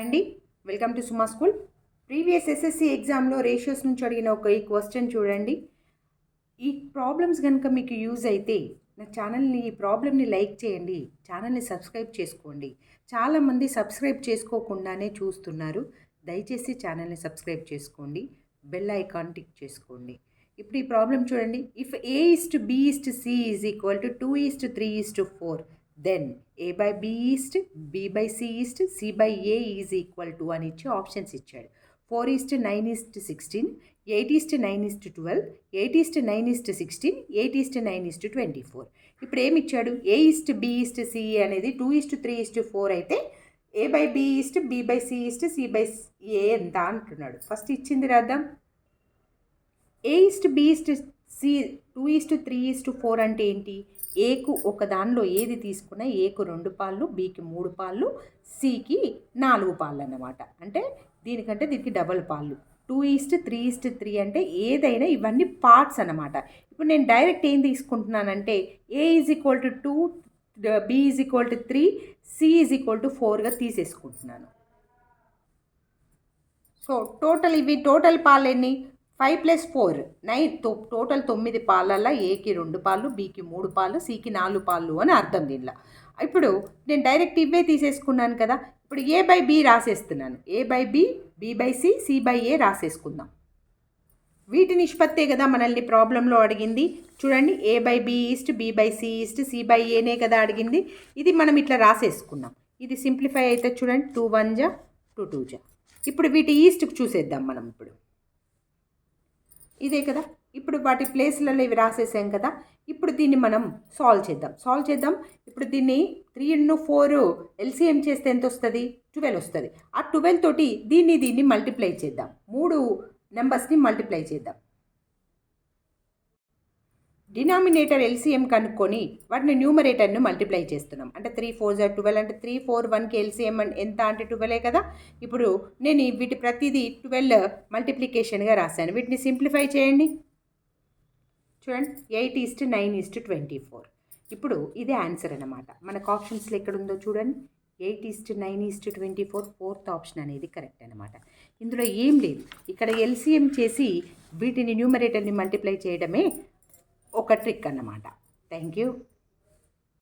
అండి welcome to Suma school previous SSC ఎగ్జామ్లో ratios నుంచి అడిగిన ఒక ఈ క్వశ్చన్ చూడండి. ఈ ప్రాబ్లమ్స్ కనుక మీకు యూజ్ అయితే నా ఛానల్ని ఈ ప్రాబ్లమ్ని లైక్ చేయండి. ఛానల్ని సబ్స్క్రైబ్ చేసుకోండి. చాలామంది సబ్స్క్రైబ్ చేసుకోకుండానే చూస్తున్నారు. దయచేసి ఛానల్ని సబ్స్క్రైబ్ చేసుకోండి. బెల్ ఐకాన్ టిక్ చేసుకోండి. ఇప్పుడు ఈ ప్రాబ్లం చూడండి. If A is to B is to C is equal to two is to three is to four then A by B is to B by C is to C by A is equal to అని ఇచ్చి options ఇచ్చాడు. Four is to nine is to sixteen eight is to nine is to twelve eight is to nine is to sixteen eight is to nine is to twenty four ఇప్పుడు ఏమి ఇచ్చాడు? A is to B is to C అనేది two is to three is to four అయితే A by B is to B by C is to C by A ఎంత అంటున్నాడు? First ఇచ్చింది రాద్దాం. A is to B is to C two is to three is to four అంటే ఏంటి? ఏకు ఒక దానిలో ఏది తీసుకున్నా ఏకు రెండు పాళ్ళు బీకి మూడు పాళ్ళు సికి నాలుగు పాళ్ళు అన్నమాట అంటే దీనికంటే దీనికి డబల్ పాళ్ళు. Two is to three is to three అంటే ఏదైనా ఇవన్నీ పార్ట్స్ అన్నమాట. ఇప్పుడు నేను డైరెక్ట్ ఏం తీసుకుంటున్నానంటే A is equal to two B is equal to three C is equal to ఫోర్గా తీసేసుకుంటున్నాను. సో టోటల్ ఇవి టోటల్ పాలు ఎన్ని five plus four nine total తొమ్మిది పాలల్లో ఏకి రెండు పాలు బీకి మూడు పాలు సికి నాలుగు పాలు అని అర్థం దీనిలో. ఇప్పుడు నేను డైరెక్ట్ ఇవే తీసేసుకున్నాను కదా ఇప్పుడు A by B రాసేస్తున్నాను? A by B B by C C by A రాసేసుకుందాం. వీటి నిష్పత్తే కదా మనల్ని ప్రాబ్లంలో అడిగింది. చూడండి A by B is to B by C is to C by ఏనే కదా అడిగింది. ఇది మనం ఇట్లా రాసేసుకున్నాం. ఇది సింప్లిఫై అయితే చూడండి టూ వన్ జా టూ టూ జా. ఇప్పుడు వీటి ఈస్ట్కి చూసేద్దాం మనం ఇప్పుడు. ఇదే కదా. ఇప్పుడు వాటి ప్లేస్లలో ఇవి రాసేసాం కదా. ఇప్పుడు దీన్ని మనం సాల్వ్ చేద్దాం. సాల్వ్ చేద్దాం. ఇప్పుడు దీన్ని త్రీ ఇంటూ ఫోర్ ఎల్సిఎం చేస్తే ఎంత వస్తుంది? ట్వెల్వ్ వస్తుంది. ఆ ట్వెల్వ్ తోటి దీన్ని దీన్ని మల్టిప్లై చేద్దాం. మూడు నెంబర్స్ని మల్టిప్లై చేద్దాం. డినామినేటర్ ఎల్సిఎం కనుక్కొని వాటిని న్యూమరేటర్ను మల్టిప్లై చేస్తున్నాం. అంటే త్రీ ఫోర్ జా ట్వెల్వ్ అంటే త్రీ ఫోర్ వన్కి ఎల్సిఎం ఎంత అంటే ట్వెల్వే కదా? ఇప్పుడు నేను వీటి ప్రతిదీ ట్వెల్వ్ మల్టిప్లికేషన్గా రాశాను. వీటిని సింప్లిఫై చేయండి. చూడండి eight is to nine is to twenty four ఇప్పుడు ఇదే ఆన్సర్ అనమాట మనకు ఆప్షన్స్లో ఎక్కడ ఉందో చూడండి. Eight is to nine is to twenty four fourth option అనేది కరెక్ట్ అనమాట ఇందులో ఏం లేదు. ఇక్కడ ఎల్సిఎం చేసి వీటిని న్యూమరేటర్ని మల్టిప్లై చేయడమే ఒక ట్రిక్ అన్నమాట. Thank you